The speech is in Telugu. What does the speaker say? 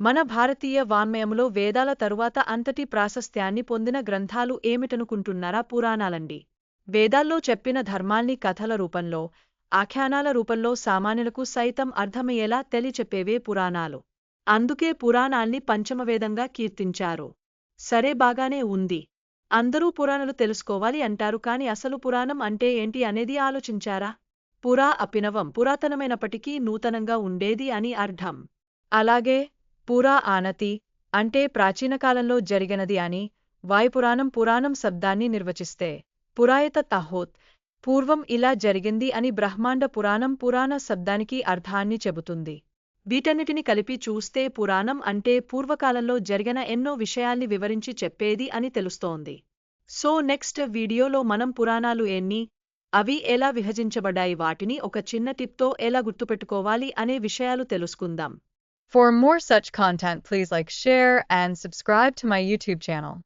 మన భారతీయ వాన్మయంలో వేదాల తరువాత అంతటి ప్రాశస్త్యాన్ని పొందిన గ్రంథాలు ఏమిటనుకుంటున్నారా పురాణాలండి? వేదాల్లో చెప్పిన ధర్మాల్ని కథల రూపంలో ఆఖ్యానాల రూపంలో సామాన్యులకు సైతం అర్థమయ్యేలా తెలిచెప్పేవే పురాణాలు. అందుకే పురాణాల్ని పంచమవేదంగా కీర్తించారు. సరే బాగానే ఉంది. అందరూ పురాణాలు తెలుసుకోవాలి అంటారు కాని అసలు పురాణం అంటే ఏంటి అనేది ఆలోచించారా? పురా అపినవం పురాతనమైనప్పటికీ నూతనంగా ఉండేది అని అర్థం. అలాగే పురా ఆనతి అంటే ప్రాచీనకాలంలో జరిగినది అని వాయుపురాణం పురాణం శబ్దాన్ని నిర్వచిస్తే పురాయత తహోత్ పూర్వం ఇలా జరిగింది అని బ్రహ్మాండ పురాణం పురాణ శబ్దానికి అర్థాన్ని చెబుతుంది. వీటన్నిటిని కలిపి చూస్తే పురాణం అంటే పూర్వకాలంలో జరిగిన ఎన్నో విషయాల్ని వివరించి చెప్పేది అని తెలుస్తోంది. సో నెక్స్ట్ వీడియోలో మనం పురాణాలు ఎన్ని అవి ఎలా విభజించబడ్డాయి వాటిని ఒక చిన్న టిప్తో ఎలా గుర్తుపెట్టుకోవాలి అనే విషయాలు తెలుసుకుందాం. For more such content, please like, share, and subscribe to my YouTube channel.